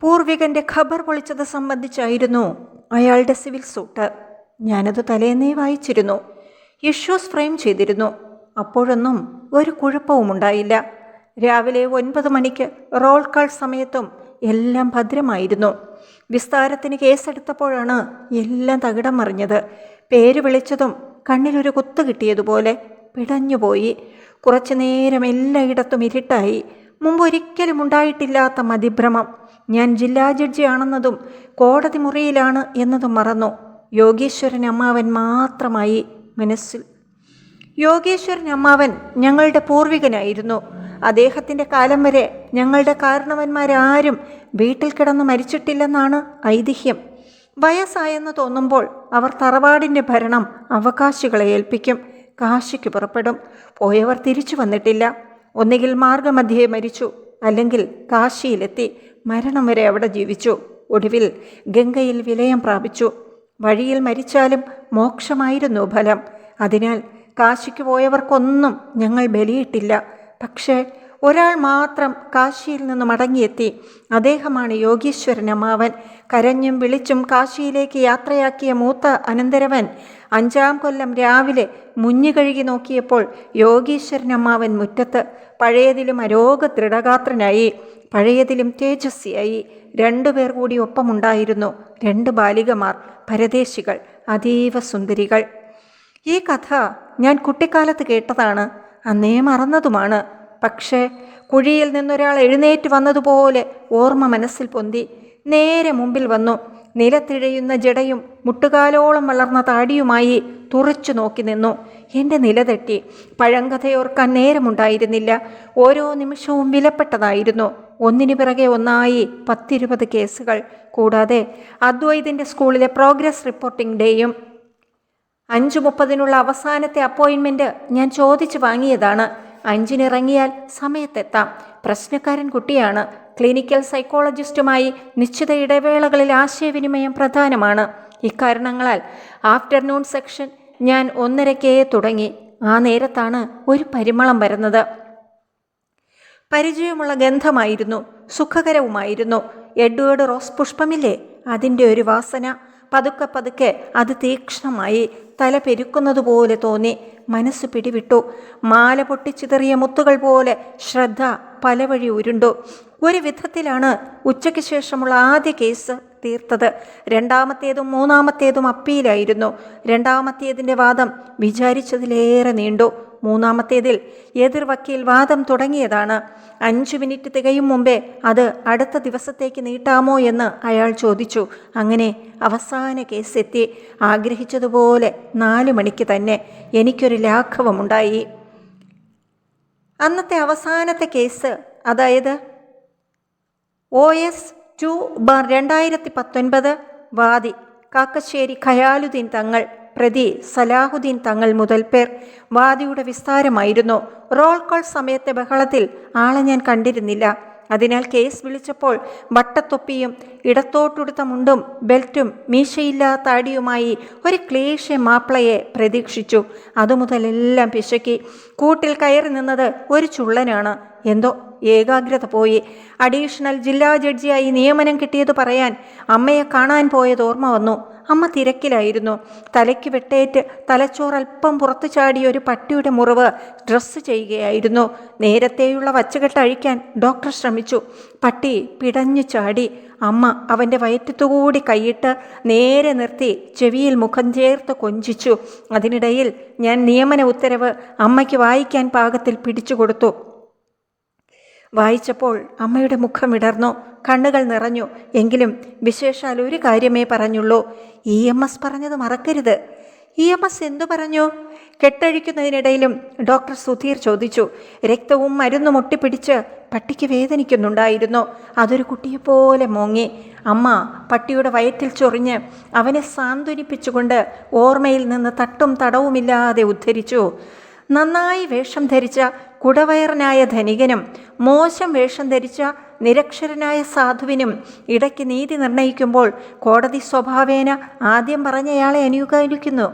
പൂർവികന്റെ ഖബർ പൊളിച്ചത് സംബന്ധിച്ചായിരുന്നു അയാളുടെ civil suit. ഞാനത് തലേന്നേ വായിച്ചിരുന്നു. ഇഷ്യൂസ് ഫ്രെയിം ചെയ്തിരുന്നു. അപ്പോഴൊന്നും ഒരു കുഴപ്പവും ഉണ്ടായില്ല രാവിലെ ഒൻപത് മണിക്ക് റോൾ കാൾ സമയത്തും എല്ലാം ഭദ്രമായിരുന്നു. വിസ്താരത്തിന് കേസെടുത്തപ്പോഴാണ് എല്ലാം തകിടം മറിഞ്ഞത്. പേര് വിളിച്ചതും കണ്ണിലൊരു കുത്ത് കിട്ടിയതുപോലെ പിടഞ്ഞുപോയി. കുറച്ചു നേരം എല്ലായിടത്തും ഇരുട്ടായി. മുമ്പ് ഒരിക്കലും ഉണ്ടായിട്ടില്ലാത്ത മതിഭ്രമം. ഞാൻ ജില്ലാ ജഡ്ജിയാണെന്നതും കോടതി മുറിയിലാണ് എന്നതും മറന്നു. യോഗീശ്വരൻ അമ്മാവൻ മാത്രമായി മനസ്സിൽ. യോഗേശ്വരൻ അമ്മാവൻ ഞങ്ങളുടെ പൂർവികനായിരുന്നു. അദ്ദേഹത്തിന്റെ കാലം വരെ ഞങ്ങളുടെ കാരണവന്മാരാരും വീട്ടിൽ കിടന്ന് മരിച്ചിട്ടില്ലെന്നാണ് ഐതിഹ്യം. വയസ്സായെന്ന് തോന്നുമ്പോൾ അവർ തറവാടിന്റെ ഭരണം അവകാശികളെ ഏൽപ്പിക്കും. കാശിക്ക് പുറപ്പെടും. പോയവർ തിരിച്ചു വന്നിട്ടില്ല. ഒന്നുകിൽ മാർഗമധ്യേ മരിച്ചു. അല്ലെങ്കിൽ കാശിയിലെത്തി. മരണം വരെ അവിടെ ജീവിച്ചു. ഒടുവിൽ ഗംഗയിൽ വിലയം പ്രാപിച്ചു. വഴിയിൽ മരിച്ചാലും മോക്ഷമായിരുന്നു ഫലം. അതിനാൽ കാശിക്ക് പോയവർക്കൊന്നും ഞങ്ങൾ ബലിയിട്ടില്ല. പക്ഷേ ഒരാൾ മാത്രം കാശിയിൽ നിന്ന് മടങ്ങിയെത്തി. അദ്ദേഹമാണ് യോഗീശ്വരൻ അമ്മാവൻ. കരഞ്ഞും വിളിച്ചും കാശിയിലേക്ക് യാത്രയാക്കിയ മൂത്ത അനന്തരവൻ അഞ്ചാം കൊല്ലം രാവിലെ മുഞ്ഞു കഴുകി നോക്കിയപ്പോൾ യോഗീശ്വരൻ അമ്മാവൻ മുറ്റത്ത് പഴയതിലും അരോഗ ദൃഢഗാത്രനായി പഴയതിലും തേജസ്വിയായി രണ്ടുപേർ കൂടി ഒപ്പമുണ്ടായിരുന്നു. രണ്ട് ബാലികമാർ പരദേശികൾ അതീവ സുന്ദരികൾ. ഈ കഥ ഞാൻ കുട്ടിക്കാലത്ത് കേട്ടതാണ്. അന്നേ മറന്നതുമാണ്. പക്ഷേ കുഴിയിൽ നിന്നൊരാൾ എഴുന്നേറ്റ് വന്നതുപോലെ ഓർമ്മ മനസ്സിൽ പൊന്തി നേരെ മുമ്പിൽ വന്നു. നിലത്തിഴയുന്ന ജടയും മുട്ടുകാലോളം വളർന്ന താടിയുമായി തുറച്ചു നോക്കി നിന്നു. എന്റെ നിലതെറ്റി പഴങ്കഥയോർക്കാൻ നേരമുണ്ടായിരുന്നില്ല. ഓരോ നിമിഷവും വിലപ്പെട്ടതായിരുന്നു. ഒന്നിനു പിറകെ ഒന്നായി പത്തിരുപത് കേസുകൾ. കൂടാതെ അദ്വൈതിന്റെ സ്കൂളിലെ പ്രോഗ്രസ് റിപ്പോർട്ടിംഗ് ഡേയും അഞ്ചു മുപ്പതിനുള്ള അവസാനത്തെ അപ്പോയിൻമെന്റ് ഞാൻ ചോദിച്ചു വാങ്ങിയതാണ്. അഞ്ചിനിറങ്ങിയാൽ സമയത്തെത്താം. പ്രശ്നക്കാരൻ കുട്ടിയാണ്. ക്ലിനിക്കൽ സൈക്കോളജിസ്റ്റുമായി നിശ്ചിത ഇടവേളകളിൽ ആശയവിനിമയം പ്രധാനമാണ്. ഇക്കാരണങ്ങളാൽ ആഫ്റ്റർനൂൺ സെക്ഷൻ ഞാൻ ഒന്നരക്കേ തുടങ്ങി. ആ നേരത്താണ് ഒരു പരിമളം വരുന്നത്. പരിചയമുള്ള ഗന്ധമായിരുന്നു സുഖകരവുമായിരുന്നു. Edward rose പുഷ്പമില്ലേ? അതിന്റെ ഒരു വാസന. പതുക്കെ പതുക്കെ അത് തീക്ഷ്ണമായി തല പെരുക്കുന്നതുപോലെ തോന്നി. മനസ്സ് പിടിവിട്ടു. മാല പൊട്ടിച്ചിതറിയ മുത്തുകൾ പോലെ ശ്രദ്ധ പല വഴി ഉരുണ്ടു. ഒരു വിധത്തിലാണ് ഉച്ചയ്ക്ക് ശേഷമുള്ള ആദ്യ കേസ് തീർത്തത്. രണ്ടാമത്തേതും മൂന്നാമത്തേതും അപ്പീലായിരുന്നു. രണ്ടാമത്തേതിന്റെ വാദം വിചാരിച്ചതിലേറെ നീണ്ടു. മൂന്നാമത്തേതിൽ എതിർ വക്കീൽ വാദം തുടങ്ങിയതാണ്. അഞ്ചു മിനിറ്റ് തികയും മുമ്പേ അത് അടുത്ത ദിവസത്തേക്ക് നീട്ടാമോ എന്ന് അയാൾ ചോദിച്ചു. അങ്ങനെ അവസാന കേസ് എത്തി ആഗ്രഹിച്ചതുപോലെ നാല് മണിക്ക് തന്നെ എനിക്കൊരു ലാഘവമുണ്ടായി. അന്നത്തെ അവസാനത്തെ കേസ് അതായത് ഒ എസ് ടു ബാർ രണ്ടായിരത്തി പത്തൊൻപത് വാദി കാക്കശ്ശേരി ഖയാലുദ്ദീൻ തങ്ങൾ പ്രതി സലാഹുദ്ദീൻ തങ്ങൾ മുതൽ പേർ വാദിയുടെ വിസ്താരമായിരുന്നു. റോൾ കോൾ സമയത്തെ ബഹളത്തിൽ ആളെ ഞാൻ കണ്ടിരുന്നില്ല. അതിനാൽ കേസ് വിളിച്ചപ്പോൾ വട്ടത്തൊപ്പിയും ഇടത്തോട്ടുടുത്ത മുണ്ടും ബെൽറ്റും മീശയില്ലാത്ത അടിയുമായി ഒരു ക്ലേശ മാപ്പിളയെ പ്രതീക്ഷിച്ചു. അതുമുതലെല്ലാം പിശക്കി. കൂട്ടിൽ കയറി നിന്നത് ഒരു ചുള്ളനാണ്. എന്തോ ഏകാഗ്രത പോയി. അഡീഷണൽ ജില്ലാ ജഡ്ജിയായി നിയമനം കിട്ടിയത് പറയാൻ അമ്മയെ കാണാൻ പോയത് ഓർമ്മ വന്നു. അമ്മ തിരക്കിലായിരുന്നു. തലയ്ക്ക് വെട്ടേറ്റ് തലച്ചോറ് അല്പം പുറത്തു ചാടിയ ഒരു പട്ടിയുടെ മുറിവ് ഡ്രസ്സ് ചെയ്യുകയായിരുന്നു. നേരത്തെയുള്ള വച്ചുകെട്ട് അഴിക്കാൻ ഡോക്ടർ ശ്രമിച്ചു. പട്ടി പിടഞ്ഞു ചാടി. അമ്മ അവന്റെ വയറ്റത്തുകൂടി കൈയിട്ട് നേരെ നിർത്തി ചെവിയിൽ മുഖം ചേർത്ത് കൊഞ്ചിച്ചു. അതിനിടയിൽ ഞാൻ നിയമന ഉത്തരവ് അമ്മയ്ക്ക് വായിക്കാൻ പാകത്തിൽ പിടിച്ചു കൊടുത്തു വായിച്ചപ്പോൾ അമ്മയുടെ മുഖം ഇടർന്നു കണ്ണുകൾ നിറഞ്ഞു. എങ്കിലും വിശേഷാൽ ഒരു കാര്യമേ പറഞ്ഞുള്ളൂ. ഇ എം എസ് പറഞ്ഞത് മറക്കരുത്. ഇ എം എസ് എന്തു പറഞ്ഞു? കെട്ടഴിക്കുന്നതിനിടയിലും ഡോക്ടർ സുധീർ ചോദിച്ചു. രക്തവും മരുന്നും ഒട്ടിപ്പിടിച്ച് പട്ടിക്ക് വേദനിക്കുന്നുണ്ടായിരുന്നു. അതൊരു കുട്ടിയെപ്പോലെ മോങ്ങി. അമ്മ പട്ടിയുടെ വയറ്റിൽ ചൊറിഞ്ഞ് അവനെ സാന്ത്വനിപ്പിച്ചുകൊണ്ട് ഓർമ്മയിൽ നിന്ന് തട്ടും തടവുമില്ലാതെ ഉദ്ധരിച്ചു. നന്നായി വേഷം ധരിച്ച കുടവയറനായ ധനികനും മോശം വേഷം ധരിച്ച നിരക്ഷരനായ സാധുവിനും ഇടയ്ക്ക് നീതി നിർണയിക്കുമ്പോൾ കോടതി സ്വഭാവേന ആദ്യം പറഞ്ഞയാളെ അനുകരിക്കുന്നു.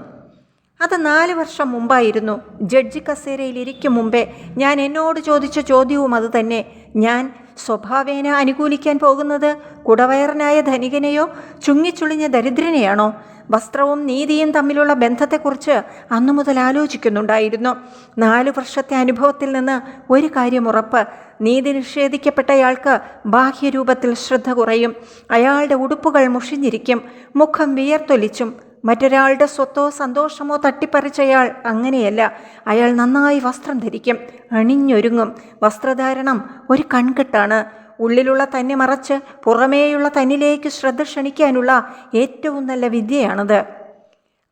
അത് നാല് വർഷം മുമ്പായിരുന്നു. ജഡ്ജി കസേരയിൽ ഇരിക്കും മുമ്പേ ഞാൻ എന്നോട് ചോദിച്ച ചോദ്യവും അതുതന്നെ. ഞാൻ സ്വഭാവേന അനുകൂലിക്കാൻ പോകുന്നത്? കുടവയറനായ ധനികനെയോ ചുങ്ങിച്ചുളിഞ്ഞ ദരിദ്രനെയാണോ? വസ്ത്രവും നീതിയും തമ്മിലുള്ള ബന്ധത്തെക്കുറിച്ച് അന്നു മുതൽ ആലോചിക്കുന്നുണ്ടായിരുന്നു. നാലു വർഷത്തെ അനുഭവത്തിൽ നിന്ന് ഒരു കാര്യം ഉറപ്പ്. നീതി നിഷേധിക്കപ്പെട്ടയാൾക്ക് ബാഹ്യരൂപത്തിൽ ശ്രദ്ധ കുറയും. അയാളുടെ ഉടുപ്പുകൾ മുഷിഞ്ഞിരിക്കും. മുഖം വിയർത്തൊലിച്ചും മറ്റൊരാളുടെ സ്വത്തോ സന്തോഷമോ തട്ടിപ്പറിച്ചയാൾ അങ്ങനെയല്ല. അയാൾ നന്നായി വസ്ത്രം ധരിക്കും അണിഞ്ഞൊരുങ്ങും. വസ്ത്രധാരണം ഒരു കൺകെട്ടാണ്. ഉള്ളിലുള്ള തന്നെ മറച്ച് പുറമേയുള്ള തന്നിലേക്ക് ശ്രദ്ധ ക്ഷണിക്കാനുള്ള ഏറ്റവും നല്ല വിദ്യയാണത്.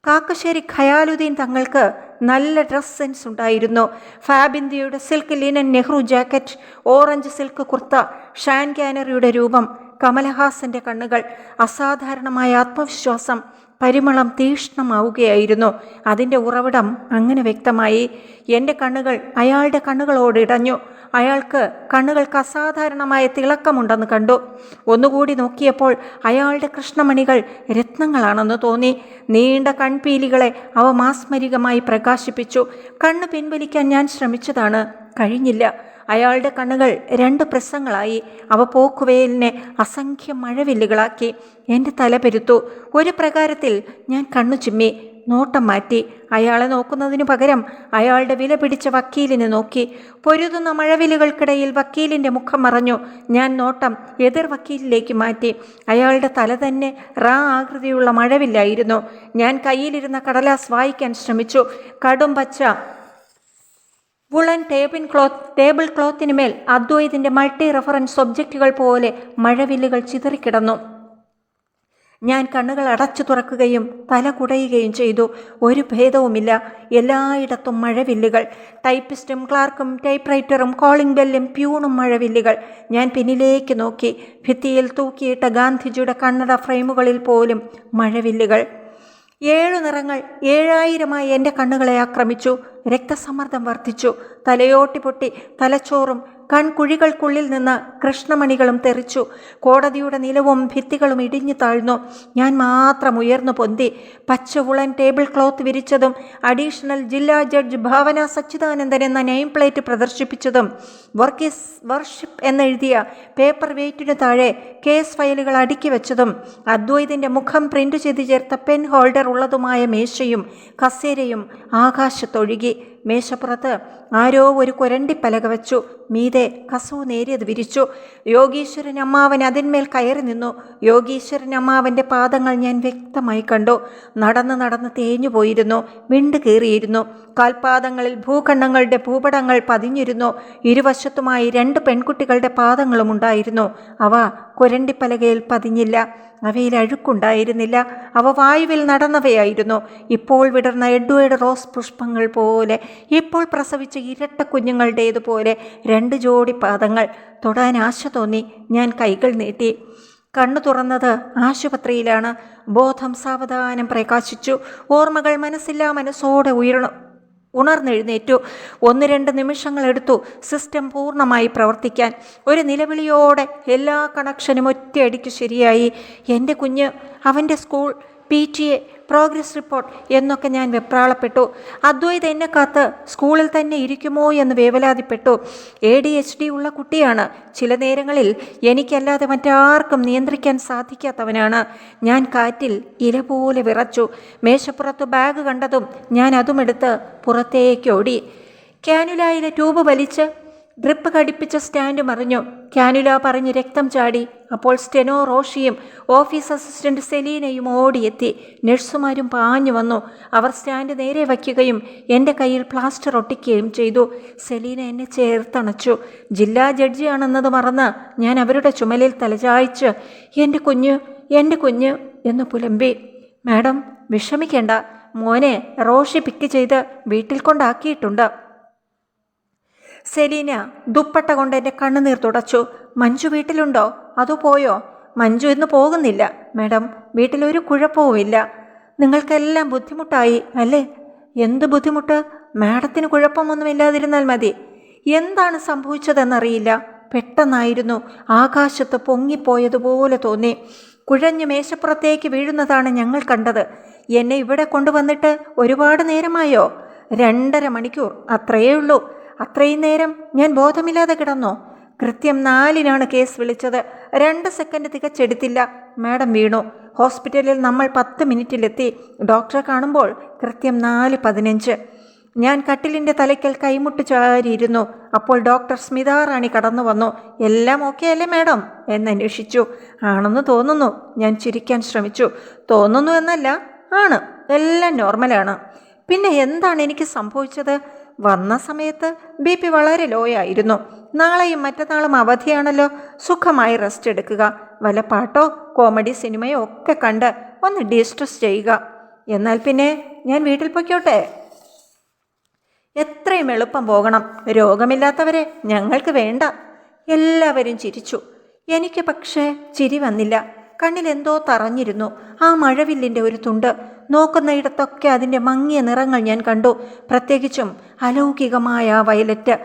കാക്കശ്ശേരി ഖയാലുദ്ദീൻ തങ്ങൾക്ക് നല്ല ഡ്രസ് സെൻസ് ഉണ്ടായിരുന്നു. ഫാബ് ഇന്ത്യയുടെ silk linen Nehru jacket orange silk kurta Sean ഗാനറിയുടെ രൂപം കമലഹാസന്റെ കണ്ണുകൾ അസാധാരണമായ ആത്മവിശ്വാസം പരിമളം തീക്ഷ്ണമാവുകയായിരുന്നു. അതിന്റെ ഉറവിടം അങ്ങനെ വ്യക്തമായി. എന്റെ കണ്ണുകൾ അയാളുടെ കണ്ണുകളോട് ഇടഞ്ഞു. അയാൾക്ക് കണ്ണുകൾക്ക് അസാധാരണമായ തിളക്കമുണ്ടെന്ന് കണ്ടു. ഒന്നുകൂടി നോക്കിയപ്പോൾ അയാളുടെ കൃഷ്ണമണികൾ രത്നങ്ങളാണെന്ന് തോന്നി. നീണ്ട കൺപീലികളെ അവ മാസ്മരികമായി പ്രകാശിപ്പിച്ചു. കണ്ണ് പിൻവലിക്കാൻ ഞാൻ ശ്രമിച്ചതാണ്. കഴിഞ്ഞില്ല. അയാളുടെ കണ്ണുകൾ രണ്ട് പ്രസങ്ങളായി അവ പോക്കുവയലിനെ അസംഖ്യ മഴവില്ലുകളാക്കി എന്റെ തല പെരുത്തു. ഒരു പ്രകാരത്തിൽ ഞാൻ കണ്ണു ചിമ്മി നോട്ടം മാറ്റി. അയാളെ നോക്കുന്നതിനു പകരം അയാളുടെ വില പിടിച്ച വക്കീലിനെ നോക്കി. പൊരുതുന്ന മഴവിലുകൾക്കിടയിൽ വക്കീലിന്റെ മുഖം മറഞ്ഞു. ഞാൻ നോട്ടം എതിർ വക്കീലിലേക്ക് മാറ്റി. അയാളുടെ തല തന്നെ റാ ആകൃതിയുള്ള മഴവില്ലായിരുന്നു. ഞാൻ കയ്യിലിരുന്ന കടലാസ് വായിക്കാൻ ശ്രമിച്ചു. കടും പച്ച വുളൻ ടേബിൾ ക്ലോത്ത് ടേബിൾ ക്ലോത്തിന് മേൽ അദ്വൈതിന്റെ മൾട്ടി റെഫറൻസ് ഒബ്ജക്റ്റുകൾ പോലെ മഴവില്ലുകൾ ചിതറിക്കിടന്നു. ഞാൻ കണ്ണുകൾ അടച്ചു തുറക്കുകയും തല കുടയുകയും ചെയ്തു. ഒരു ഭേദവുമില്ല. എല്ലായിടത്തും മഴവില്ലുകൾ. ടൈപ്പിസ്റ്റും ക്ലാർക്കും ടൈപ്പ് റൈറ്ററും കോളിംഗ് ബെല്ലും പ്യൂണും മഴവില്ലുകൾ. ഞാൻ പിന്നിലേക്ക് നോക്കി. ഭിത്തിയിൽ തൂക്കിയിട്ട ഗാന്ധിജിയുടെ കണ്ണട ഫ്രെയിമുകളിൽ പോലും മഴവില്ലുകൾ. ഏഴു നിറങ്ങൾ ഏഴായിരമായി എന്റെ കണ്ണുകളെ ആക്രമിച്ചു. രക്തസമ്മർദ്ദം വർദ്ധിച്ചു. തലയോട്ടി പൊട്ടി. തലച്ചോറും കൺകുഴികൾക്കുള്ളിൽ നിന്ന് കൃഷ്ണമണികളും തെറിച്ചു. കോടതിയുടെ നിലവും ഭിത്തികളും ഇടിഞ്ഞു താഴ്ന്നു. ഞാൻ മാത്രം ഉയർന്നു പൊന്തി. പച്ച ഉളൻ ടേബിൾ ക്ലോത്ത് വിരിച്ചതും അഡീഷണൽ ജില്ലാ ജഡ്ജ് ഭാവന സച്ചിദാനന്ദൻ എന്ന നെയിം പ്ലേറ്റ് പ്രദർശിപ്പിച്ചതും വർക്ക് ഇസ് വർഷിപ്പ് എന്നെഴുതിയ പേപ്പർ വെയ്റ്റിനു താഴെ കേസ് ഫയലുകൾ അടുക്കി വെച്ചതും അദ്വൈതിന്റെ മുഖം പ്രിന്റ് ചെയ്ത് ചേർത്ത പെൻ ഹോൾഡർ ഉള്ളതുമായ മേശയും കസേരയും ആകാശത്തൊഴുകി. മേശപ്പുറത്ത് ആരോ ഒരു കുരണ്ടി പലക വച്ചു. മീതെ കസവു നേരിയത് വിരിച്ചു. യോഗീശ്വരൻ അമ്മാവൻ അതിന്മേൽ കയറി നിന്നു. യോഗീശ്വരൻ അമ്മാവന്റെ പാദങ്ങൾ ഞാൻ വ്യക്തമായി കണ്ടു. നടന്ന് നടന്ന് തേഞ്ഞു പോയിരുന്നു. വിണ്ട് കീറിയിരുന്നു. കാൽപാദങ്ങളിൽ ഭൂഖണ്ഡങ്ങളുടെ ഭൂപടങ്ങൾ പതിഞ്ഞിരുന്നു. ഇരുവശത്തുമായി രണ്ട് പെൺകുട്ടികളുടെ പാദങ്ങളും ഉണ്ടായിരുന്നു. അവ കുരണ്ടിപ്പലകയിൽ പതിഞ്ഞില്ല. അവയിൽ അഴുക്കുണ്ടായിരുന്നില്ല. അവ വായുവിൽ നടന്നവയായിരുന്നു. ഇപ്പോൾ വിടർന്ന എഡ്വേഡ് റോസ് പുഷ്പങ്ങൾ പോലെ ഇപ്പോൾ പ്രസവിച്ച ഇരട്ട കുഞ്ഞുങ്ങളുടേതുപോലെ രണ്ട് ജോഡി പാദങ്ങൾ. തൊടാൻ ആശ തോന്നി. ഞാൻ കൈകൾ നീട്ടി. കണ്ണു തുറന്നത് ആശുപത്രിയിലാണ്. ബോധം സാവധാനം പ്രകാശിച്ചു. ഓർമ്മകൾ മനസ്സില്ലാ മനസ്സോടെ ഉയർന്നു. ഉണർന്നെഴുന്നേറ്റു. ഒന്ന് രണ്ട് നിമിഷങ്ങളെടുത്തു സിസ്റ്റം പൂർണമായി പ്രവർത്തിക്കാൻ. ഒരു നിലവിളിയോടെ എല്ലാ കണക്ഷനും ഒറ്റയടിക്ക് ശരിയായി. എന്റെ കുഞ്ഞ് അവന്റെ school P T A progress report എന്നൊക്കെ ഞാൻ വെപ്രാളപ്പെട്ടു. അദ്വൈത് എന്നെ കാത്ത് സ്കൂളിൽ തന്നെ ഇരിക്കുമോ എന്ന് വേവലാതിപ്പെട്ടു. എ ഡി എച്ച് ഡി ഉള്ള കുട്ടിയാണ്. ചില നേരങ്ങളിൽ എനിക്കല്ലാതെ മറ്റാർക്കും നിയന്ത്രിക്കാൻ സാധിക്കാത്തവനാണ്. ഞാൻ കാറ്റിൽ ഇല പോലെ വിറച്ചു. മേശപ്പുറത്ത് ബാഗ് കണ്ടതും ഞാൻ അതുമെടുത്ത് പുറത്തേക്ക് ഓടി. ക്യാനുലായിലെ ട്യൂബ് വലിച്ച് ഡ്രിപ്പ് ഘടിപ്പിച്ച സ്റ്റാൻഡ് മറിഞ്ഞു കാനുല പറഞ്ഞ് രക്തം ചാടി. അപ്പോൾ സ്റ്റെനോ റോഷിയും ഓഫീസ് അസിസ്റ്റന്റ് സെലീനയും ഓടിയെത്തി. നഴ്സുമാരും പാഞ്ഞു വന്നു. അവർ സ്റ്റാൻഡ് നേരെ വയ്ക്കുകയും എന്റെ കയ്യിൽ പ്ലാസ്റ്റർ ഒട്ടിക്കുകയും ചെയ്തു. സെലീന എന്നെ ചേർത്തണച്ചു. ജില്ലാ ജഡ്ജിയാണെന്നത് മറന്ന് ഞാൻ അവരുടെ ചുമലിൽ തലചായ്ച്ച് എന്റെ കുഞ്ഞ് എന്റെ കുഞ്ഞ് എന്ന് പുലമ്പി. മാഡം വിഷമിക്കേണ്ട. മോനെ റോഷി പിക്ക് ചെയ്ത് വീട്ടിൽ കൊണ്ടാക്കിയിട്ടുണ്ട്. സെലീന ദുപ്പട്ട കൊണ്ട് എന്റെ കണ്ണുനീർ തുടച്ചു. മഞ്ജു വീട്ടിലുണ്ടോ? അതോ പോയോ? മഞ്ജു ഇന്ന് പോകുന്നില്ല. മാഡം വീട്ടിലൊരു കുഴപ്പവുമില്ല. നിങ്ങൾക്കെല്ലാം ബുദ്ധിമുട്ടായി അല്ലേ? എന്ത് ബുദ്ധിമുട്ട്? മാഡത്തിന് കുഴപ്പമൊന്നുമില്ലാതിരുന്നാൽ മതി. എന്താണ് സംഭവിച്ചതെന്നറിയില്ല. പെട്ടെന്നായിരുന്നു ആകാശത്ത് പൊങ്ങിപ്പോയതുപോലെ തോന്നി. കുഴഞ്ഞ് മേശപ്പുറത്തേക്ക് വീഴുന്നതാണ് ഞങ്ങൾ കണ്ടത്. എന്നെ ഇവിടെ കൊണ്ടുവന്നിട്ട് ഒരുപാട് നേരമായോ? രണ്ടര മണിക്കൂർ അത്രയേ ഉള്ളൂ അത്രയും നേരം ഞാൻ ബോധമില്ലാതെ കിടന്നോ? കൃത്യം നാലിനാണ് കേസ് വിളിച്ചത്. രണ്ട് സെക്കൻഡ് തികച്ചെടുത്തില്ല. മാഡം വീണു. ഹോസ്പിറ്റലിൽ നമ്മൾ പത്ത് മിനിറ്റിലെത്തി. ഡോക്ടറെ കാണുമ്പോൾ കൃത്യം നാല് പതിനഞ്ച്. ഞാൻ കട്ടിലിന്റെ തലയ്ക്കൽ കൈമുട്ട് ചാരിയിരുന്നു. അപ്പോൾ ഡോക്ടർ സ്മിതാ റാണി കടന്നു വന്നു. എല്ലാം ഓക്കെ അല്ലേ മാഡം? എന്നന്വേഷിച്ചു ആണെന്ന് തോന്നുന്നു. ഞാൻ ചിരിക്കാൻ ശ്രമിച്ചു. തോന്നുന്നു എന്നല്ല. ആണ്. എല്ലാം നോർമലാണ്. പിന്നെ എന്താണ് എനിക്ക് സംഭവിച്ചത്? വന്ന സമയത്ത് ബി പി വളരെ ലോ ആയിരുന്നു. നാളെയും മറ്റന്നാളും അവധിയാണല്ലോ. സുഖമായി റെസ്റ്റ് എടുക്കുക. വല്ല പാട്ടോ കോമഡി സിനിമയോ ഒക്കെ കണ്ട് ഒന്ന് ഡിസ്ട്രസ് ചെയ്യുക. എന്നാൽ പിന്നെ ഞാൻ വീട്ടിൽ പൊയ്ക്കോട്ടെ. എത്രയും എളുപ്പം പോകണം. രോഗമില്ലാത്തവരെ ഞങ്ങൾക്ക് വേണ്ട. എല്ലാവരും ചിരിച്ചു. എനിക്ക് പക്ഷേ ചിരി വന്നില്ല. കണ്ണിൽ എന്തോ തറഞ്ഞിരുന്നു. ആ മഴവില്ലിന്റെ ഒരു തുണ്ട്. നോക്കുന്നയിടത്തൊക്കെ അതിന്റെ മങ്ങിയ നിറങ്ങൾ ഞാൻ കണ്ടു. പ്രത്യേകിച്ചും അലൗകികമായ വയലറ്റ്.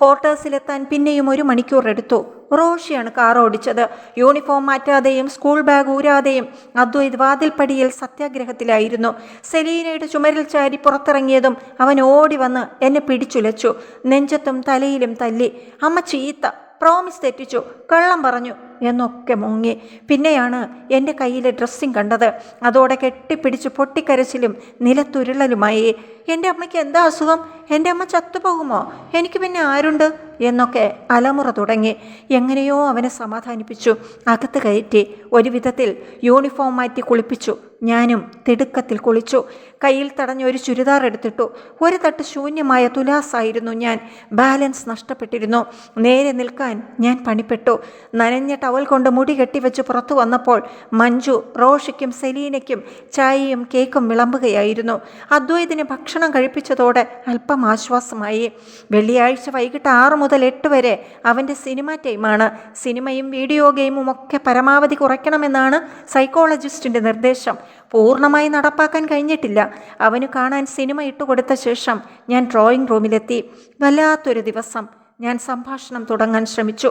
ക്വാർട്ടേഴ്സിലെത്താൻ പിന്നെയും ഒരു മണിക്കൂർ എടുത്തു. റോഷിയാണ് കാർ ഓടിച്ചത്. യൂണിഫോം മാറ്റാതെയും സ്കൂൾ ബാഗ് ഊരാതെയും അദ്വൈത് വാതിൽപ്പടിയിൽ സത്യാഗ്രഹത്തിലായിരുന്നു. സെലീനയുടെ ചുമരിൽ ചാരി പുറത്തിറങ്ങിയതും അവൻ ഓടി വന്ന് എന്നെ പിടിച്ചുലച്ചു. നെഞ്ചത്തും തലയിലും തല്ലി. അമ്മ ചീത്ത. പ്രോമിസ് തെറ്റിച്ചു. കള്ളം പറഞ്ഞു. എന്നൊക്കെ മുങ്ങി. പിന്നെയാണ് എന്റെ കയ്യിലെ ഡ്രസ്സിങ് കണ്ടത്. അതോടെ കെട്ടിപ്പിടിച്ച് പൊട്ടിക്കരച്ചിലും നിലത്തുരുളലുമായി. എന്റെ അമ്മയ്ക്ക് എന്താ അസുഖം? എന്റെ അമ്മ ചത്തുപോകുമോ? എനിക്ക് പിന്നെ ആരുണ്ട്? എന്നൊക്കെ അലമുറ തുടങ്ങി. എങ്ങനെയോ അവനെ സമാധാനിപ്പിച്ചു. അകത്ത് കയറ്റി ഒരു വിധത്തിൽ യൂണിഫോം മാറ്റി കുളിപ്പിച്ചു. ഞാനും തിടുക്കത്തിൽ കുളിച്ചു. കയ്യിൽ തടഞ്ഞ ഒരു ചുരിദാർ എടുത്തിട്ടു. ഒരു തട്ട് ശൂന്യമായ തുലാസായിരുന്നു ഞാൻ. ബാലൻസ് നഷ്ടപ്പെട്ടിരുന്നു. നേരെ നിൽക്കാൻ ഞാൻ പണിപ്പെട്ടു. നനഞ്ഞ ടവൽ കൊണ്ട് മുടി കെട്ടിവെച്ച് പുറത്തു വന്നപ്പോൾ മഞ്ജു റോഷിക്കും സെലീനയ്ക്കും ചായയും കേക്കും വിളമ്പുകയായിരുന്നു. അദ്വൈതിന് ഭക്ഷണം കഴിപ്പിച്ചതോടെ അല്പം ആശ്വാസമായി. വെള്ളിയാഴ്ച വൈകിട്ട് ആറ് മുതൽ എട്ട് വരെ അവന്റെ സിനിമ ടൈമാണ് സിനിമയും വീഡിയോ ഗെയിമും ഒക്കെ പരമാവധി കുറയ്ക്കണമെന്നാണ് സൈക്കോളജിസ്റ്റിന്റെ നിർദ്ദേശം. പൂർണമായി നടപ്പാക്കാൻ കഴിഞ്ഞിട്ടില്ല. അവന് കാണാൻ സിനിമ ഇട്ടുകൊടുത്ത ശേഷം ഞാൻ ഡ്രോയിങ് റൂമിലെത്തി വല്ലാത്തൊരു ദിവസം. ഞാൻ സംഭാഷണം തുടങ്ങാൻ ശ്രമിച്ചു.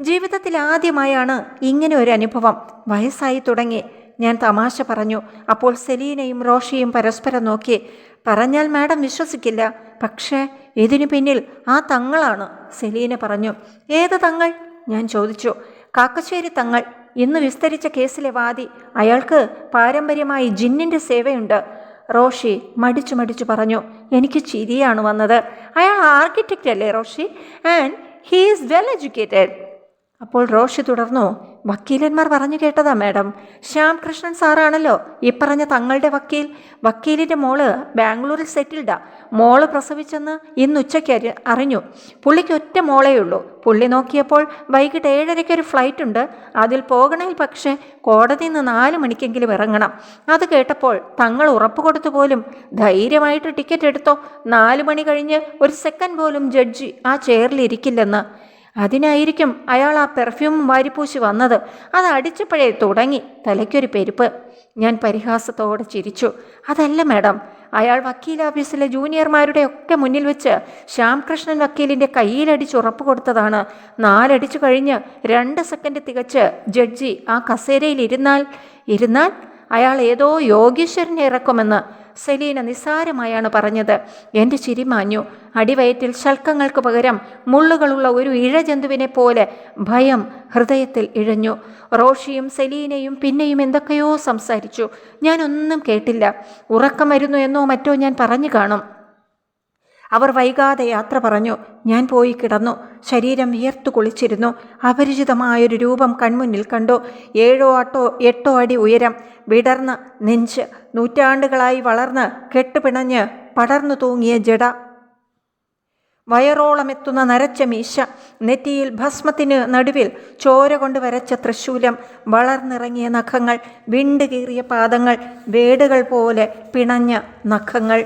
ജീവിതത്തിൽ ആദ്യമായാണ് ഇങ്ങനെ ഒരു അനുഭവം. വയസ്സായി തുടങ്ങി. ഞാൻ തമാശ പറഞ്ഞു. അപ്പോൾ സെലീനയും റോഷിയും പരസ്പരം നോക്കി. പറഞ്ഞാൽ മാഡം വിശ്വസിക്കില്ല. പക്ഷേ ഇതിനു പിന്നിൽ ആ തങ്ങളാണ് സെലീന പറഞ്ഞു. ഏത് തങ്ങൾ? ഞാൻ ചോദിച്ചു. കാക്കശ്ശേരി തങ്ങൾ. ഇന്ന് വിസ്തരിച്ച കേസിലെ വാദി. അയാൾക്ക് പാരമ്പര്യമായി ജിന്നിന്റെ സേവയുണ്ട്. റോഷി മടിച്ചു മടിച്ചു പറഞ്ഞു. എനിക്ക് ചിരിയാണ് വന്നത്. അയാൾ ആർക്കിടെക്റ്റ് അല്ലേ Roshi? And he is well educated. അപ്പോൾ റോഷി തുടർന്നു വക്കീലന്മാർ പറഞ്ഞു കേട്ടതാ മാഡം. ശ്യാം കൃഷ്ണൻ സാറാണല്ലോ ഈ പറഞ്ഞ തങ്ങളുടെ വക്കീൽ. വക്കീലിന്റെ മോൾ ബാംഗ്ലൂരിൽ സെറ്റിൽഡാ. മോൾ പ്രസവിച്ചെന്ന് ഇന്ന് ഉച്ചയ്ക്ക് അരി അറിഞ്ഞു. പുള്ളിക്ക് ഒറ്റ മോളേ ഉള്ളൂ. പുള്ളി നോക്കിയപ്പോൾ വൈകിട്ട് ഏഴരയ്ക്ക് ഒരു ഫ്ലൈറ്റ് ഉണ്ട്. അതിൽ പോകണമെങ്കിൽ പക്ഷേ കോടതിയിൽ നിന്ന് നാല് മണിക്കെങ്കിലും ഇറങ്ങണം. അത് കേട്ടപ്പോൾ തങ്ങൾ ഉറപ്പ് കൊടുത്തു പോലും ധൈര്യമായിട്ട് ടിക്കറ്റ് എടുത്തോ. നാല് മണി കഴിഞ്ഞ് ഒരു സെക്കൻഡ് പോലും ജഡ്ജി ആ ചെയറിൽ ഇരിക്കില്ലെന്ന്. അതിനായിരിക്കും അയാൾ ആ പെർഫ്യൂം വാരിപ്പൂശി വന്നത്. അത് അടിച്ചപ്പോഴേ തുടങ്ങി തലയ്ക്കൊരു പെരുപ്പ്. ഞാൻ പരിഹാസത്തോടെ ചിരിച്ചു. അതല്ല മാഡം അയാൾ വക്കീൽ ഓഫീസിലെ ജൂനിയർമാരുടെ ഒക്കെ മുന്നിൽ വെച്ച് ശ്യാംകൃഷ്ണൻ വക്കീലിന്റെ കയ്യിലടിച്ച് ഉറപ്പ് കൊടുത്തതാണ്. നാലടിച്ചു കഴിഞ്ഞ് രണ്ട് സെക്കൻഡ് തികച്ച് ജഡ്ജി ആ കസേരയിൽ ഇരുന്നാൽ ഇരുന്നാൽ അയാൾ ഏതോ യോഗീശ്വരനെ ഇറക്കുമെന്ന് സെലീന നിസ്സാരമായാണ് പറഞ്ഞത്. എന്റെ ചിരി മാഞ്ഞു. അടിവയറ്റിൽ ശൽക്കങ്ങൾക്ക് പകരം മുള്ളുകളുള്ള ഒരു ഇഴജന്തുവിനെ പോലെ ഭയം ഹൃദയത്തിൽ ഇഴഞ്ഞു. റോഷിയും സെലീനയും പിന്നെയും എന്തൊക്കെയോ സംസാരിച്ചു. ഞാനൊന്നും കേട്ടില്ല. ഉറക്കമരുന്നു എന്നോ മറ്റോ ഞാൻ പറഞ്ഞു കാണും. അവർ വൈകാതെ യാത്ര പറഞ്ഞു ഞാൻ പോയി കിടന്നു. ശരീരം വിയർത്തു കുളിച്ചിരുന്നു. അപരിചിതമായൊരു രൂപം കൺമുന്നിൽ കണ്ടു. ഏഴോ അട്ടോ എട്ടോ അടി ഉയരം. വിടർന്ന് നെഞ്ച്. നൂറ്റാണ്ടുകളായി വളർന്ന് കെട്ടുപിണഞ്ഞ് പടർന്നു തൂങ്ങിയ ജട. വയറോളമെത്തുന്ന നരച്ച മീശ. നെറ്റിയിൽ ഭസ്മത്തിന് നടുവിൽ ചോര കൊണ്ട് വരച്ച തൃശൂലം. വളർന്നിറങ്ങിയ നഖങ്ങൾ. വിണ്ടുകീറിയ പാദങ്ങൾ. വേടുകൾ പോലെ പിണഞ്ഞ നഖങ്ങൾ.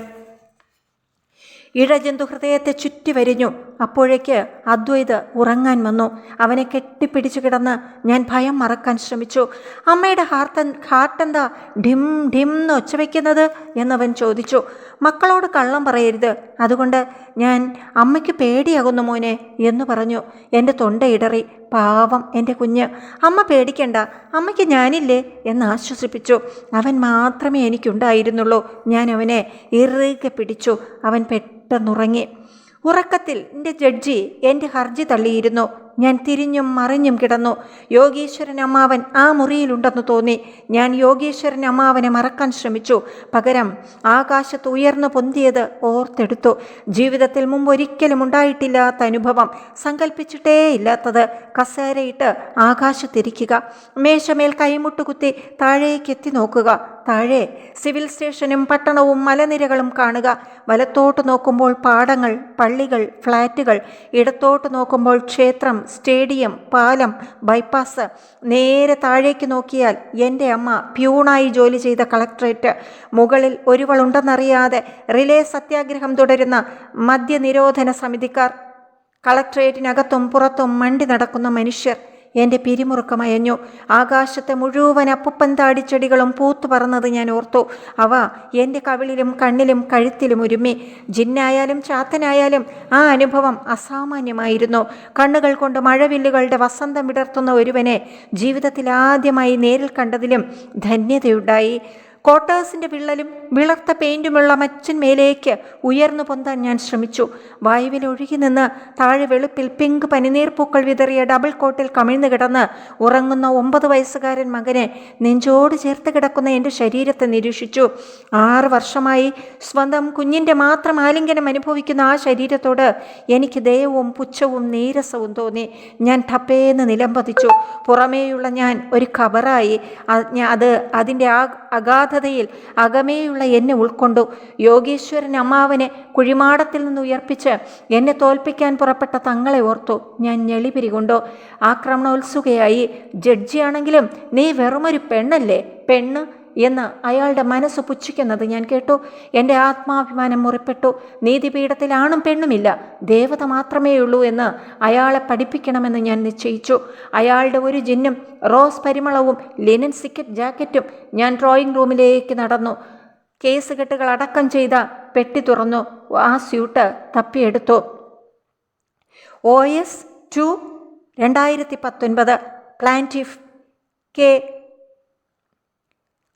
ഇഴജന്തു ഹൃദയത്തെ ചുറ്റി വരിഞ്ഞു അപ്പോഴേക്ക് അദ്വൈത് ഉറങ്ങാൻ വന്നു. അവനെ കെട്ടിപ്പിടിച്ചു കിടന്ന് ഞാൻ ഭയം മറക്കാൻ ശ്രമിച്ചു. അമ്മയുടെ ഹാർട്ട് ഹാർട്ടെന്താ ഡിം ഡിം എന്ന് ഒച്ച വയ്ക്കുന്നത് എന്നവൻ ചോദിച്ചു. മക്കളോട് കള്ളം പറയരുത്. അതുകൊണ്ട് ഞാൻ അമ്മയ്ക്ക് പേടിയാകുന്നു മോനെ എന്ന് പറഞ്ഞു. എന്റെ തൊണ്ട ഇടറി. പാവം എന്റെ കുഞ്ഞ്. അമ്മ പേടിക്കണ്ട. അമ്മയ്ക്ക് ഞാനില്ലേ എന്ന് ആശ്വസിപ്പിച്ചു. അവൻ മാത്രമേ എനിക്കുണ്ടായിരുന്നുള്ളൂ. ഞാൻ അവനെ ഇറുകെ പിടിച്ചു. അവൻ പെട്ടെന്നുറങ്ങി. ഉറക്കത്തിൽ എന്റെ ജഡ്ജി എന്റെ ഹർജി തള്ളിയിരുന്നു. ഞാൻ തിരിഞ്ഞും മറിഞ്ഞും കിടന്നു. യോഗീശ്വരൻ അമ്മാവൻ ആ മുറിയിലുണ്ടെന്ന് തോന്നി. ഞാൻ യോഗീശ്വരൻ അമ്മാവനെ മറക്കാൻ ശ്രമിച്ചു. പകരം ആകാശത്ത് ഉയർന്നു പൊന്തിയത് ഓർത്തെടുത്തു. ജീവിതത്തിൽ മുമ്പ് ഒരിക്കലും ഉണ്ടായിട്ടില്ലാത്ത അനുഭവം സങ്കല്പിച്ചിട്ടേ ഇല്ലാത്തത്. കസേരയിട്ട് ആകാശത്തിരിക്കുക. മേശമേൽ കൈമുട്ടുകുത്തി താഴേക്ക് എത്തി നോക്കുക. താഴെ സിവിൽ സ്റ്റേഷനും പട്ടണവും മലനിരകളും കാണുക. വലത്തോട്ട് നോക്കുമ്പോൾ പാടങ്ങൾ പള്ളികൾ ഫ്ലാറ്റുകൾ ഇടത്തോട്ട് നോക്കുമ്പോൾ ക്ഷേത്രം സ്റ്റേഡിയം പാലം ബൈപ്പാസ്. നേരെ താഴേക്ക് നോക്കിയാൽ എന്റെ അമ്മ പ്യൂണായി ജോലി ചെയ്ത കളക്ട്രേറ്റ് മുകളിൽ ഒരുവളുണ്ടെന്നറിയാതെ റിലേ സത്യാഗ്രഹം തുടരുന്ന മദ്യനിരോധന സമിതിക്കാർ. കളക്ട്രേറ്റിനകത്തും പുറത്തും മണ്ടി നടക്കുന്ന മനുഷ്യർ. എന്റെ പിരിമുറുക്കമയഞ്ഞു ആകാശത്തെ മുഴുവൻ അപ്പുപ്പൻ താടിച്ചെടികളും പൂത്തു പറന്നത് ഞാൻ ഓർത്തു. അവ എന്റെ കവിളിലും കണ്ണിലും കഴുത്തിലും ഒരുമ്മി ജിന്നായാലും ചാത്തനായാലും ആ അനുഭവം അസാമാന്യമായിരുന്നു. കണ്ണുകൾ കൊണ്ട് മഴവില്ലുകളുടെ വസന്തം വിടർത്തുന്ന ഒരുവനെ ജീവിതത്തിൽ ആദ്യമായി നേരിൽ കണ്ടതിലും ധന്യതയുണ്ടായി. ക്വാർട്ടേഴ്സിന്റെ വിള്ളലും വിളർത്ത പെയിന്റുമുള്ള മച്ചിന്മേലേക്ക് ഉയർന്നു പൊന്താൻ ഞാൻ ശ്രമിച്ചു. വായുവിൽ ഒഴുകി നിന്ന് താഴെ വെളുപ്പിൽ പിങ്ക് പനിനീർ പൂക്കൾ വിതറിയ ഡബിൾ കോട്ടിൽ കമിഴ്ന്നു കിടന്ന് ഉറങ്ങുന്ന ഒമ്പത് വയസ്സുകാരൻ മകനെ നെഞ്ചോട് ചേർത്ത് കിടക്കുന്ന എന്റെ ശരീരത്തെ നിരീക്ഷിച്ചു. ആറ് വർഷമായി സ്വന്തം കുഞ്ഞിന്റെ മാത്രം ആലിംഗനം അനുഭവിക്കുന്ന ആ ശരീരത്തോട് എനിക്ക് ദയവും പുച്ഛവും നീരസവും തോന്നി. ഞാൻ ടപ്പേന്ന് നിലംപതിച്ചു. പുറമേയുള്ള ഞാൻ ഒരു ഖബറായി അത് അതിന്റെ ആ അഗാധതയിൽ അകമേയുള്ള എന്നെ ഉൾക്കൊണ്ടു യോഗീശ്വരൻ അമ്മാവനെ കുഴിമാടത്തിൽ നിന്ന് ഉയർപ്പിച്ച് എന്നെ തോൽപ്പിക്കാൻ പുറപ്പെട്ട തങ്ങളെ ഓർത്തു ഞാൻ ഞെളിപിരികൊണ്ടു ആക്രമണോത്സുകയായി ജഡ്ജിയാണെങ്കിലും നീ വെറുമൊരു പെണ്ണല്ലേ പെണ്ണ് എന്ന് അയാളുടെ മനസ്സ് പുച്ഛിക്കുന്നത് ഞാൻ കേട്ടു. എന്റെ ആത്മാഭിമാനം മുറിപ്പെട്ടു. നീതിപീഠത്തിൽ ആണും പെണ്ണുമില്ല. ദേവത മാത്രമേ ഉള്ളൂ എന്ന് അയാളെ പഠിപ്പിക്കണമെന്ന് ഞാൻ നിശ്ചയിച്ചു. അയാളുടെ ഒരു ജിന്നും റോസ് പരിമളവും ലിനൻ സിക്കറ്റ് ജാക്കറ്റും ഞാൻ ഡ്രോയിങ് റൂമിലേക്ക് നടന്നു. കേസ് കെട്ടുകൾ അടക്കം ചെയ്ത പെട്ടി തുറന്നു. ആ സ്യൂട്ട് തപ്പിയെടുത്തു. ഒ എസ് ടു രണ്ടായിരത്തി പത്തൊൻപത് plaintiff K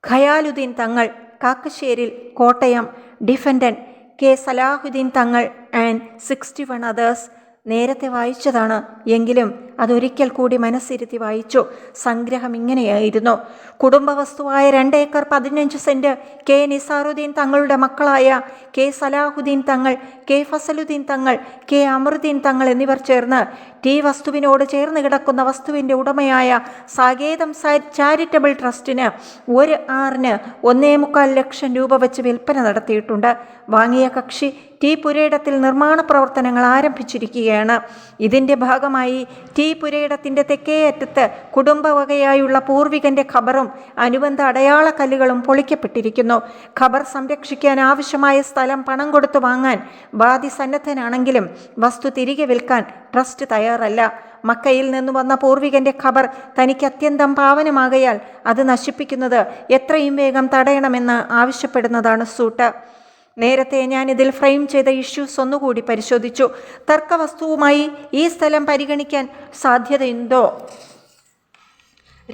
Khayaluddin Thangal കാക്കശ്ശേരിൽ Kottayam defendant K Salahuddin Thangal and sixty one others നേരത്തെ വായിച്ചതാണ്. എങ്കിലും അതൊരിക്കൽ കൂടി മനസ്സിരുത്തി വായിച്ചു. സംഗ്രഹം ഇങ്ങനെയായിരുന്നു. കുടുംബവസ്തുവായ രണ്ട് ഏക്കർ പതിനഞ്ച് സെന്റ് കെ നിസാറുദ്ദീൻ തങ്ങളുടെ മക്കളായ കെ സലാഹുദ്ദീൻ തങ്ങൾ കെ ഫസലുദ്ദീൻ തങ്ങൾ കെ അമറുദ്ദീൻ തങ്ങൾ എന്നിവർ ചേർന്ന് ടി വസ്തുവിനോട് ചേർന്ന് കിടക്കുന്ന വസ്തുവിന്റെ ഉടമയായ സാകേതം ചാരിറ്റബിൾ ട്രസ്റ്റിന് ഒരു ആറിന് ഒന്നേ മുക്കാൽ ലക്ഷം രൂപ വെച്ച് വിൽപ്പന നടത്തിയിട്ടുണ്ട്. വാങ്ങിയ കക്ഷി ടി പുരയിടത്തിൽ നിർമ്മാണ പ്രവർത്തനങ്ങൾ ആരംഭിച്ചിരിക്കുകയാണ്. ഇതിന്റെ ഭാഗമായി ടി പുരയിടത്തിന്റെ തെക്കേ അറ്റത്ത് കുടുംബവകയായുള്ള പൂർവികന്റെ ഖബറും അനുബന്ധ അടയാള കല്ലുകളും പൊളിക്കപ്പെട്ടിരിക്കുന്നു. ഖബർ സംരക്ഷിക്കാൻ ആവശ്യമായ സ്ഥലം പണം കൊടുത്തു വാങ്ങാൻ ബാധി സന്നദ്ധനാണെങ്കിലും വസ്തു തിരികെ വിൽക്കാൻ ട്രസ്റ്റ് തയ്യാറല്ല. മക്കയിൽ നിന്ന് വന്ന പൂർവികന്റെ ഖബർ തനിക്ക് അത്യന്തം പാവനമാകയാൽ അത് നശിപ്പിക്കുന്നത് എത്രയും വേഗം തടയണമെന്ന് ആവശ്യപ്പെടുന്നതാണ് സൂട്ട്. നേരത്തെ ഞാൻ ഇതിൽ ഫ്രെയിം ചെയ്ത ഇഷ്യൂസ് ഒന്നുകൂടി പരിശോധിച്ചു. തർക്കവസ്തുവുമായി ഈ സ്ഥലം പരിഗണിക്കാൻ സാധ്യതയുണ്ടോ?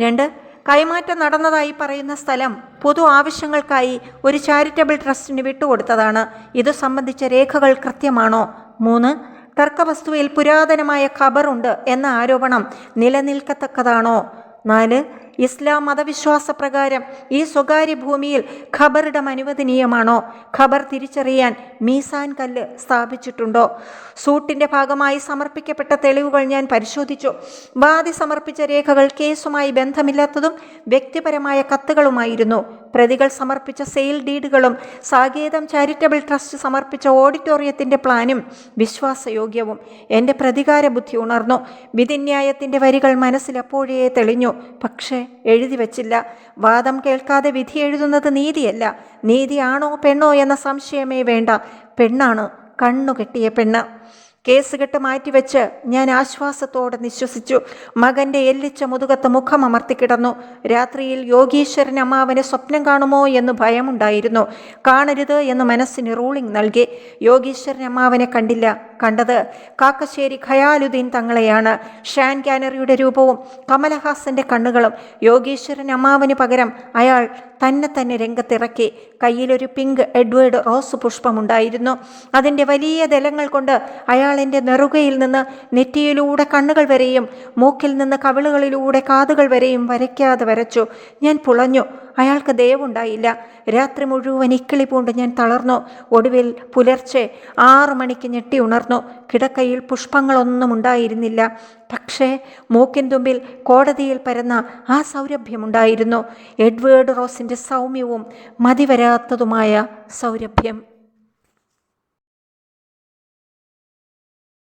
രണ്ട് കൈമാറ്റം നടന്നതായി പറയുന്ന സ്ഥലം പൊതു ആവശ്യങ്ങൾക്കായി ഒരു ചാരിറ്റബിൾ ട്രസ്റ്റിന് വിട്ടുകൊടുത്തതാണ്. ഇത് സംബന്ധിച്ച രേഖകൾ കൃത്യമാണോ? മൂന്ന് തർക്കവസ്തുവിൽ പുരാതനമായ ഖബറുണ്ട് എന്ന ആരോപണം നിലനിൽക്കത്തക്കതാണോ? നാല് ഇസ്ലാം മതവിശ്വാസ പ്രകാരം ഈ സ്വകാര്യ ഭൂമിയിൽ ഖബറിടം അനുവദനീയമാണോ? ഖബർ തിരിച്ചറിയാൻ മീസാൻ കല്ല് സ്ഥാപിച്ചിട്ടുണ്ടോ? സൂട്ടിന്റെ ഭാഗമായി സമർപ്പിക്കപ്പെട്ട തെളിവുകൾ ഞാൻ പരിശോധിച്ചു. വാദി സമർപ്പിച്ച രേഖകൾ കേസുമായി ബന്ധമില്ലാത്തതും വ്യക്തിപരമായ കത്തുകളുമായിരുന്നു. പ്രതികൾ സമർപ്പിച്ച സെയിൽ ഡീഡുകളും സാകേതം ചാരിറ്റബിൾ ട്രസ്റ്റ് സമർപ്പിച്ച ഓഡിറ്റോറിയത്തിന്റെ പ്ലാനും വിശ്വാസയോഗ്യവും എന്റെ പ്രതികാര ബുദ്ധി ഉണർന്നു. വിധിന്യായത്തിന്റെ വരികൾ മനസ്സിലപ്പോഴേ തെളിഞ്ഞു. പക്ഷേ എഴുതി വച്ചില്ല. വാദം കേൾക്കാതെ വിധി എഴുതുന്നത് നീതിയല്ല. നീതിയാണോ പെണ്ണോ എന്ന സംശയമേ വേണ്ട. പെണ്ണാണ് കണ്ണു കെട്ടിയ പെണ്ണ്. കേസ് കെട്ട് മാറ്റിവെച്ച് ഞാൻ ആശ്വാസത്തോടെ നിശ്വസിച്ചു. മകന്റെ എല്ലിച്ച മുതുകത്ത് മുഖം അമർത്തിക്കിടന്നു രാത്രിയിൽ യോഗീശ്വരൻ അമ്മാവനെ സ്വപ്നം കാണുമോ എന്ന് ഭയമുണ്ടായിരുന്നു. കാണരുത് എന്ന് മനസ്സിന് റൂളിംഗ് നൽകി. യോഗീശ്വരൻ അമ്മാവനെ കണ്ടില്ല. കണ്ടത് കാക്കശ്ശേരി ഖയാലുദ്ദീൻ തങ്ങളെയാണ്. ഷാൻ കാനറിയുടെ രൂപവും കമലഹാസന്റെ കണ്ണുകളും. യോഗീശ്വരൻ അമ്മാവന് പകരം അയാൾ തന്നെ തന്നെ രംഗത്തിറക്കി. കയ്യിലൊരു പിങ്ക് എഡ്വേർഡ് റോസ് പുഷ്പമുണ്ടായിരുന്നു. അതിന്റെ വലിയ ദലങ്ങൾ കൊണ്ട് അയാൾ അയാളെന്റെ നെറുകയിൽ നിന്ന് നെറ്റിയിലൂടെ കണ്ണുകൾ വരെയും മൂക്കിൽ നിന്ന് കവിളുകളിലൂടെ കാതുകൾ വരെയും വരയ്ക്കാതെ വരച്ചു. ഞാൻ പുളഞ്ഞു. അയാൾക്ക് ദയവുണ്ടായില്ല. രാത്രി മുഴുവൻ ഇക്കിളി പൂണ്ട് ഞാൻ തളർന്നു. ഒടുവിൽ പുലർച്ചെ ആറു മണിക്ക് ഞെട്ടി ഉണർന്നു. കിടക്കയിൽ പുഷ്പങ്ങളൊന്നും ഉണ്ടായിരുന്നില്ല. പക്ഷേ മൂക്കിൻ തുമ്പിൽ കോടതിയിൽ പരന്ന ആ സൗരഭ്യമുണ്ടായിരുന്നു. എഡ്വേർഡ് റോസിന്റെ സൗമ്യവും മതിവരാത്തതുമായ സൗരഭ്യം.